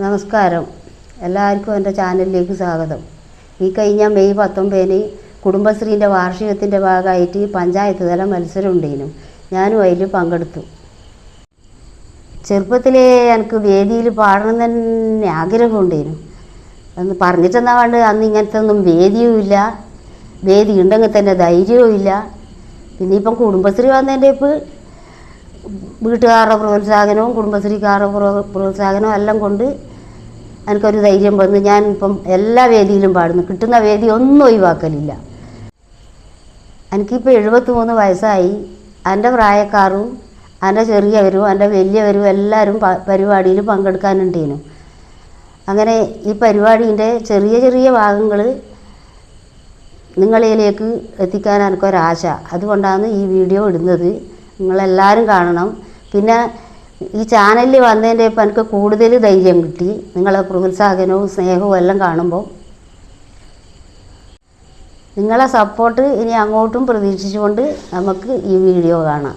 നമസ്കാരം. എല്ലാവർക്കും എന്റെ ചാനലിലേക്ക് സ്വാഗതം. ഈ കഴിഞ്ഞ മെയ് പത്തൊമ്പതിന് കുടുംബശ്രീന്റെ വാർഷികത്തിന്റെ ഭാഗമായിട്ട് പഞ്ചായത്ത് തല മത്സരം ഉണ്ടായിരുന്നു ഞാനും അതിൽ പങ്കെടുത്തു. ചെറുപ്പത്തിലേ എനിക്ക് വേദിയിൽ പാടണം തന്നെ ആഗ്രഹമുണ്ടായിരുന്നു അന്ന് പറഞ്ഞിട്ടെന്നാ വേണ്ട അന്ന് ഇങ്ങനത്തെ ഒന്നും വേദിയും ഇല്ല. വേദി ഉണ്ടെങ്കിൽ തന്നെ ധൈര്യവും ഇല്ല. പിന്നെ ഇപ്പം കുടുംബശ്രീ വന്നതിന്റെ ഇപ്പം വീട്ടുകാരുടെ പ്രോത്സാഹനവും കുടുംബശ്രീക്കാരുടെ പ്രോ- പ്രോത്സാഹനവും എല്ലാം കൊണ്ട് എനിക്കൊരു ധൈര്യം വന്ന്. ഞാൻ ഇപ്പം എല്ലാ വേദിയിലും പാടുന്നു. കിട്ടുന്ന വേദി ഒന്നും ഒഴിവാക്കലില്ല. എനിക്കിപ്പോൾ എഴുപത്തി മൂന്ന് വയസ്സായി. എന്റെ പ്രായക്കാരും എന്റെ ചെറിയവരും എന്റെ വലിയവരും എല്ലാവരും പരിപാടിയിൽ പങ്കെടുക്കാനുണ്ടേനു. അങ്ങനെ ഈ പരിപാടീന്റെ ചെറിയ ചെറിയ ഭാഗങ്ങൾ നിങ്ങളിലേക്ക് എത്തിക്കാൻ എനിക്കൊരാശ അതുകൊണ്ടാണ് ഈ വീഡിയോ ഇടുന്നത്. നിങ്ങളെല്ലാവരും കാണണം. പിന്നെ ഈ ചാനലിൽ വന്നതിന്റെ ഇപ്പം എനിക്ക് കൂടുതൽ ധൈര്യം കിട്ടി. നിങ്ങളെ പ്രോത്സാഹനവും സ്നേഹവും എല്ലാം കാണുമ്പോൾ. നിങ്ങളെ സപ്പോർട്ട് ഇനി അങ്ങോട്ടും പ്രതീക്ഷിച്ചുകൊണ്ട് നമുക്ക് ഈ വീഡിയോ കാണാം.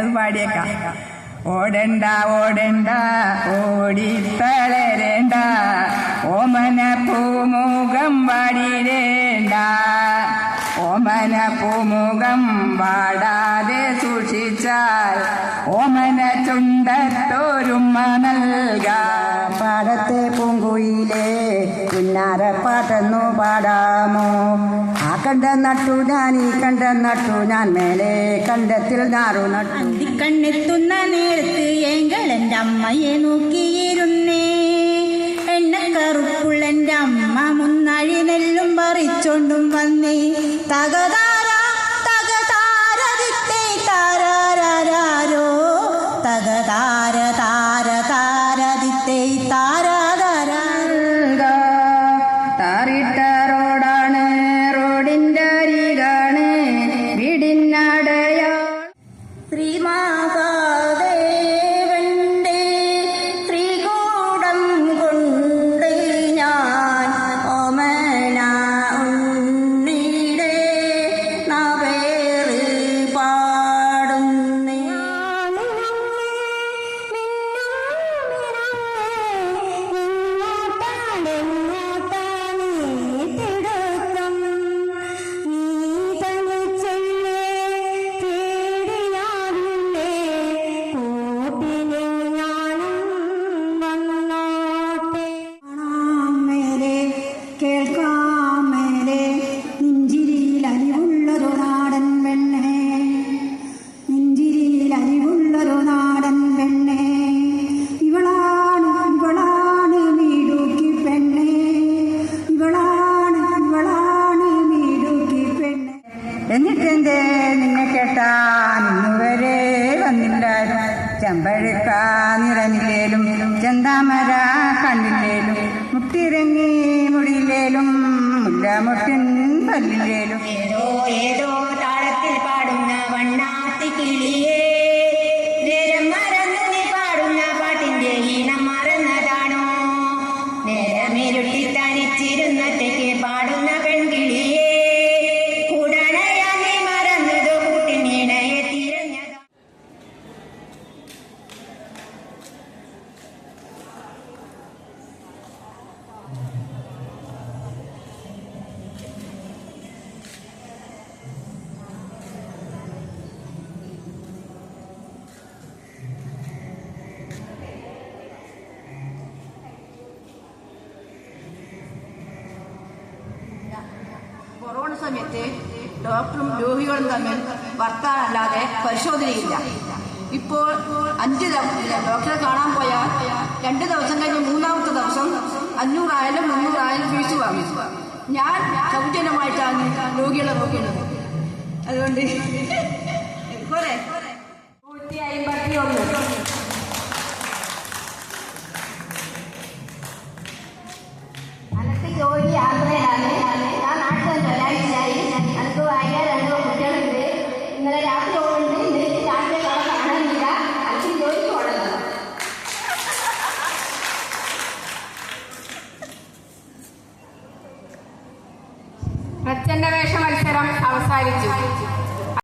അത് പാടിയേക്കാം. ഓടണ്ട ഓടണ്ട ഓടിത്തളരേണ്ട ഓമന പൂമുഖം വാടിരേണ്ട ഓമന പൂമുഖം പാടാതെ സൂക്ഷിച്ചാൽ ഓമന ചുണ്ടത്തോരുമ്മ നൽകാം. പാടത്തെ പൂങ്കുയിലേ പുന്നാരപ്പാട്ടെന്നു പാടാമോ? ആ കണ്ട നട്ടു ഈ കണ്ട നട്ടു. ഞാൻ മേലെ കണ്ടത്തിൽ നാറു നട്ടു. അന്തിക്കണ്ണെത്തുന്ന നേരത്ത് ഏങ്കൾ എന്റെ അമ്മയെ നോക്കിയിരുന്നേ. എണ്ണക്കറുപ്പുള്ള എന്റെ അമ്മ മുന്നഴി നെല്ലും പറിച്ചോണ്ടും വന്നേ. തകതാര അരിവുള്ളൊരു നാടൻ പെണ്ണേ. ഇവളാണ് ഇവളാണ് മീടുക്കി പെണ്ണേ. ഇവളാണ് ഇവളാണ് മീടുക്കി പെണ്ണെ. എന്നിട്ടെന്തേ നിന്നെ കേട്ടാ? ഇന്നുവരെ വന്നില്ല. ചെമ്പഴുക്ക നിറഞ്ഞില്ലേലും ചെന്താമര കണ്ണില്ലേലും മുട്ടിറങ്ങി മുടിയിലേലും മുല്ലമുട്ടിൻ പല്ലിലേലും ഏതോ ഏതോ താളത്തിൽ പാടുന്ന വണ്ണാത്തി കിളിയേ. സമയത്ത് ഡോക്ടറും രോഗികളും തമ്മിൽ വർത്താനല്ലാതെ പരിശോധനയില്ല. ഇപ്പോൾ അഞ്ച് ഡോക്ടറെ കാണാൻ പോയാൽ രണ്ട് ദിവസം കഴിഞ്ഞ് മൂന്നാമത്തെ ദിവസം അഞ്ഞൂറായാലും മുന്നൂറായാലും ഫീസ് വാങ്ങി. ഞാൻ സൗജന്യമായിട്ടാണ് രോഗികളെ നോക്കുന്നത് അതുകൊണ്ട്